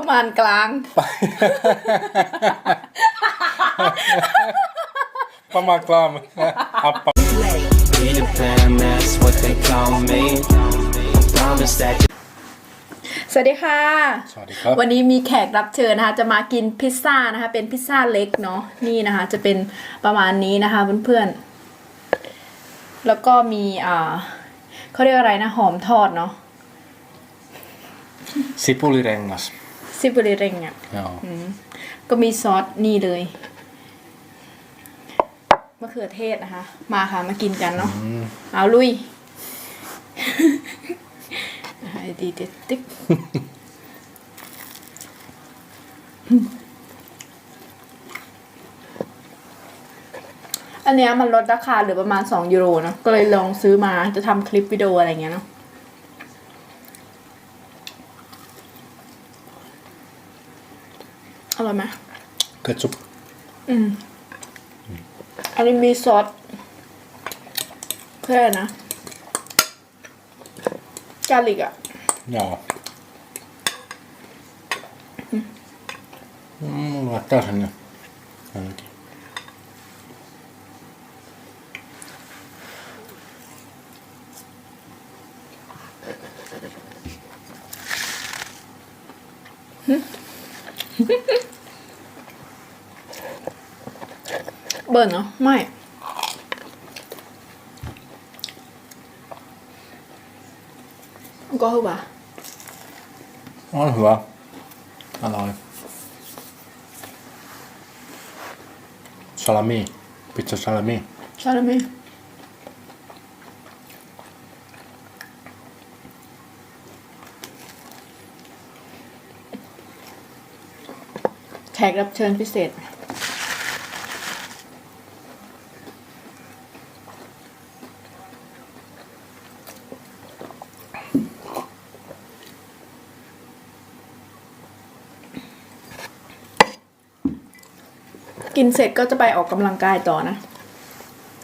ประมาณกลาง ประมาณกลางอัปปะ Peter Pan, that's what they call me. I promise that สวัสดีค่ะ สวัสดีครับ วันนี้มีแขกรับเชิญนะคะ จะมากินพิซซ่านะคะ เป็นพิซซ่าเล็กเนาะ นี่นะคะ จะเป็นประมาณนี้นะคะเพื่อนๆ แล้วก็มีอ่าเขาเรียกอะไรนะ หอมทอดเนาะ Sipulirengas. ซิบุริเรงอะ Joo. ก็มีซอสนี่เลยมะเขือเทศนะคะ มาค่ะมากินกันเนาะเอาลุยอ่าดีเด็ดติ๊กอันเนี้ยมันลดราคาเหลือประมาณ 2 ยูโรเนอะก็เลยลองซื้อมาจะทำคลิปวิดีโออะไรเงี้ยเนาะ อร่อยไหม Ketchup. อันนี้มีซอสเพื่ออะไรนะกาลิกอะ Joo. Mm, laittaa sinne. Ainakin. 뭐เบิร์นเหรอไม่ ก็คือว่า On hyvä. Aloin. Salami. Pizza salami. ชาลามีแขกรับเชิญพิเศษ กินเสร็จก็จะไปออกกำลังกายต่อนะ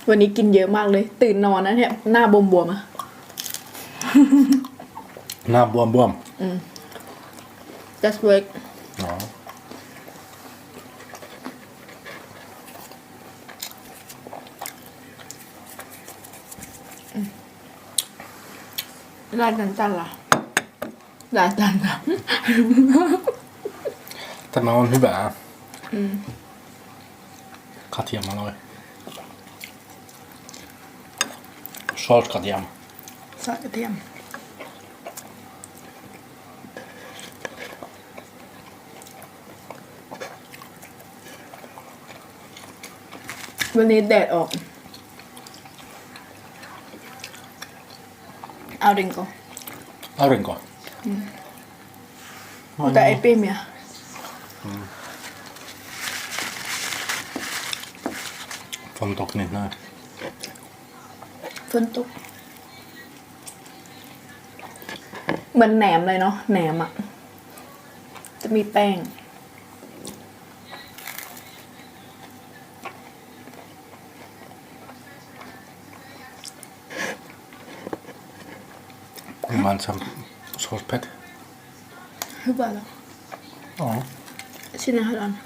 วันนี้กินเยอะมากเลย ตื่นนอนนะเนี่ย หน้าบวมบวมๆอะ Nää buom buom. just work Joo. ร้านนั้นตันล่ะร้านตัน ล่ะ Tämä on hyvää. Katja maloi. Salt katjam. ซอสกระเทียมวันนี้แดดออก เอาดิงโก Aurinko. แต่ไอปิมเนี่ ฝนตกนิดหน่อยฝนตก เหมือนแหนมเลยเนาะแหนมอะจะมีแป้ง Gemeinsam Saucepad. Hyvä då. Ja. Sinnehän on. เอ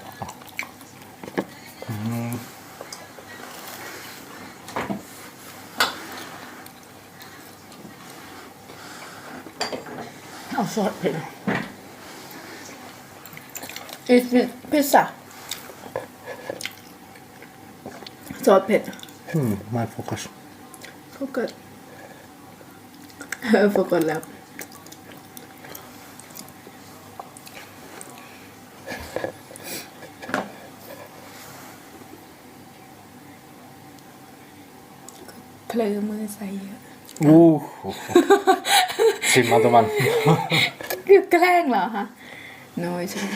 าซอสเผ็ดอีสพิซซ่าซอสเผ็ด Mm, my focus. เขาเกิดเออปรากฏแล้วเพลอมือใส่เยอะ Uh, uh, uh. Simmattoman. คือแกล้งเหรอคะน้อยใช่ไหม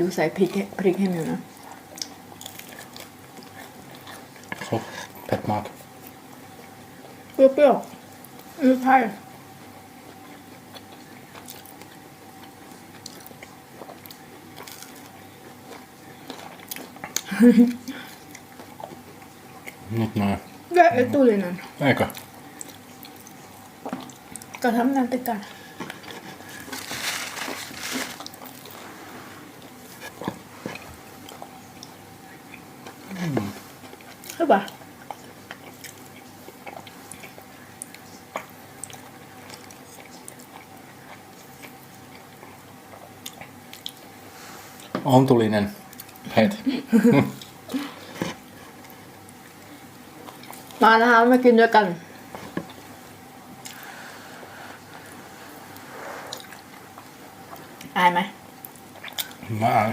ดูใส่พริกพริกให้มิวนะ Så, fett mat. เปรี้ยวๆอือใช่ Nyt noin. ได้ไอ้ตู้เลยนั่น Eikö? ก็ทำงานติดกันใช่ปล่า Aaltolinen heti. มานะคะมากินด้วยกัน Maar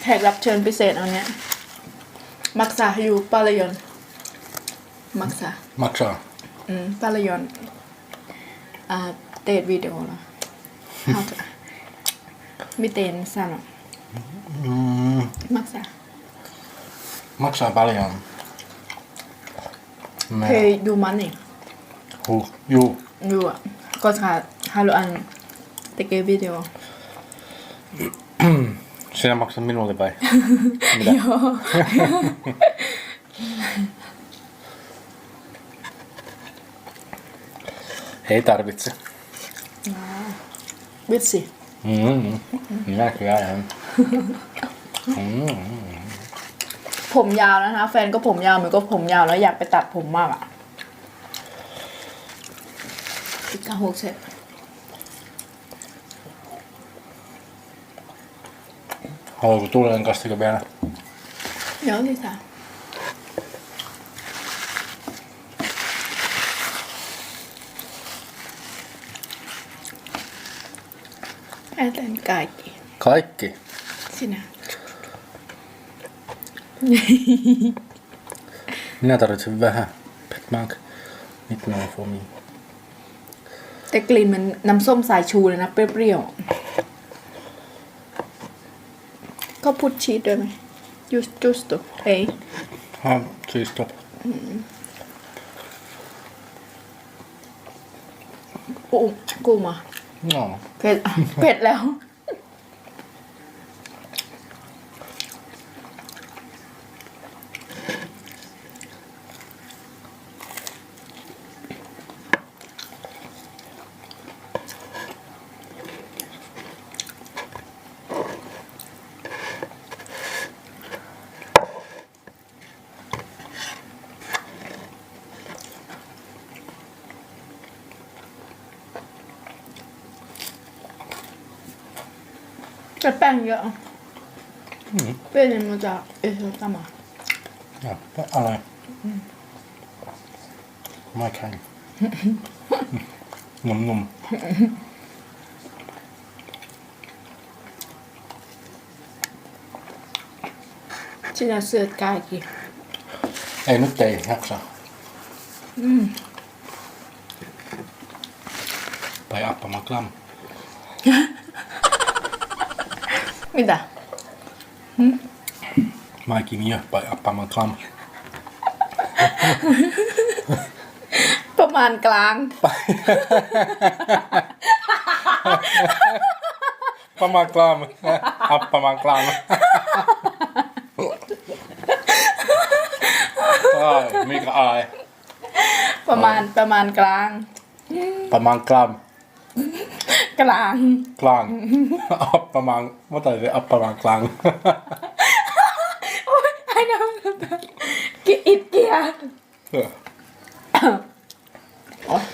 แขกรับเชิญพิเศษเอาเนี้ย มักษาอยู่ปาลยอนมักษา maksaa. อืมปาลยอนอ่าเตดวิดีโอเหรอ How to ไม่เตนสั้นหรอก Mm, มักษา maksaa paljon. เคย Me, ดูมันนี่ huh, juu, ดูอะก็ค่ะฮารุอันเตเกวิดีโอ sinä maksat minulle vai? Mitä? Ei tarvitse. วิทสิ Mm. Minäkin ajan. Mm. ผมยาวนะคะ แฟนก็ผมยาวเหมือนก็ผมยาวแล้วอยากไปตัดผมมากอะ อีกกะหกเสร็จ Haluatko tuulen kastiko vielä? เดี๋ยวสิค่ะแอนแอนกายกี่ Kaikki. สินะ Minä tarvitsen vähän. Petmark. Nyt no for me. แต่กลิ่นมันน้ำส้มสายชูเลยนะ เปรี้ยวๆก็พูดชีสด้วยไหมยูสจูสตุเฮ้ย Ja, siis top. กูกูมา No. เผ็ดเผ็ดแล้ว แต่แป้งเยอะเป้งเนี่ยมันจะเอเชียตามา Ja, alla. Mä käyn. Num num. ชินาเสือกายกี่ Ei nyt ei jaksa. Tai appamaan klam. มิ ตา Mäkin jo, vai appamaan klam. ประมาณกลาง Appamaan klam. Appamaan klam. Ai, mikä ai. ประมาณประมาณกลาง Appamaan klam. กลาง Klang. Appamaan, mitä se appamaan klang? โอ้ยไอ้น้ำกิอิดเกียร์โอ้ย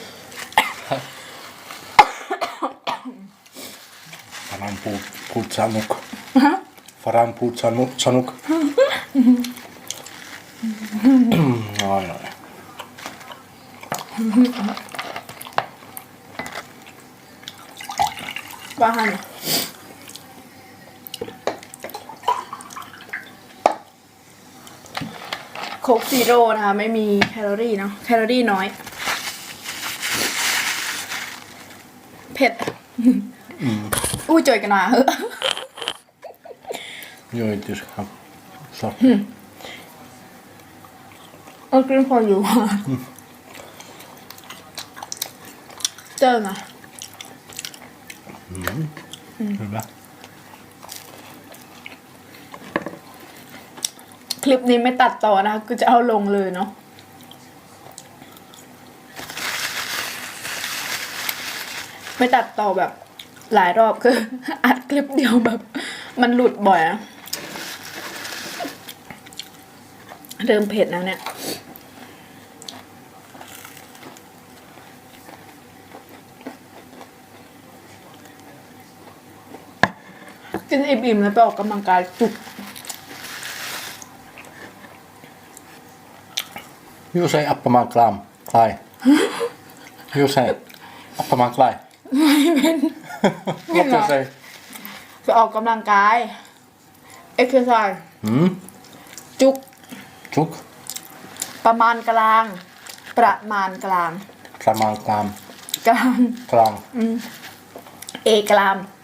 Faran puut, puut sanuk. Faran puut sanuk. sanuk. Ai ai. ว่าหันโคกซีโร่นะคะ ไม่มีแคลอรี่เนาะแคลอรี่น้อย เผ็ดอุ้ยเจอกันมาเหอะ Joo, et jos hän saa. เออกินพออยู่อะเจอนะ Hyvä. คลิปนี้ไม่ตัดต่อนะคะกูจะเอาลงเลยเนาะไม่ตัดต่อแบบหลายรอบคือ อัดคลิปเดียวแบบ มันหลุดบ่อยอะเริ่มเผ็ดแล้วเนี่ย กินอิ่มๆแล้วไปออกกำลังกายจุก You say appaman klam. Klai. You say appaman klai. ไม่เป็น What you say? ไปออกกำลังกายเอ็กซ์ไซส์ Mm? จุก Chuk. ประมาณกลาง ประมาณกลาง Klaman klam. กลาง Klang. เอกลามกลางกลาง Klang. What is klam? ยูเซสินาซั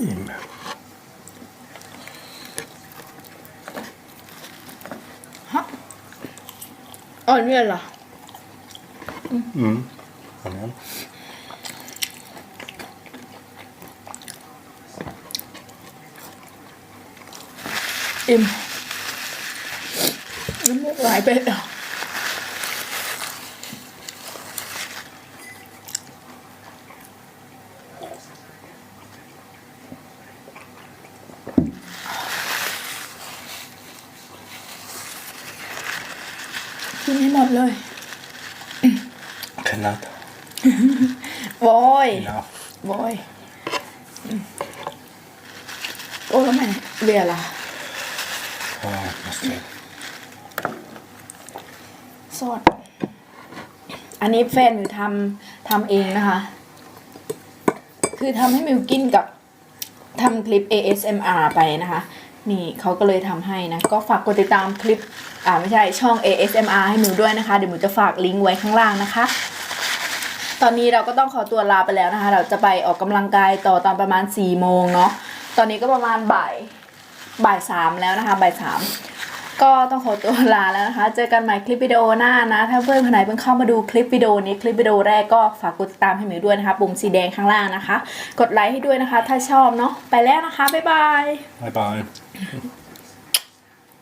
อิ่มแล้วไหม่กะ Kap. Im. อ่อนเนี่ยเหรอ Mm. Amen. อิ่มน้ำมูกไหลไปอะกินให้หมดเลย Cannot. โว้ย Enough. โว้ยอืมโอ้แล้วแม่เบียร์ล่ะ Oh, måste... สดอันนี้แฟนมิวทำทำเองนะคะ คือทำให้มิวกินกับทำคลิป ASMR ไปนะคะ นี่เขาก็เลยทำให้นะ ก็ฝากกดติดตามคลิป อ่าไม่ใช่ช่อง ASMR ให้มิวด้วยนะคะ เดี๋ยวมิวจะฝากลิงก์ไว้ข้างล่างนะคะ ตอนนี้เราก็ต้องขอตัวลาไปแล้วนะคะ เราจะไปออกกำลังกายต่อตอนประมาณ4ี่โมงเนาะ ตอนนี้ก็ประมาณบ่ายบ่ายสามแล้วนะคะบ่ายสามก็ต้องขอตัวลาแล้วนะคะ เจอกันใหม่คลิปวิดีโอหน้านะ ถ้าเพื่อนคนไหนเพิ่งเข้ามาดูคลิปวิดีโอนี้คลิปวิดีโอแรกก็ฝากกดติดตามให้หมิวด้วยนะคะ ปุ่มสีแดงข้างล่างนะคะ กดไลค์ให้ด้วยนะคะ ถ้าชอบเนาะ ไปแล้วนะคะ บ๊ายบาย Bye bye.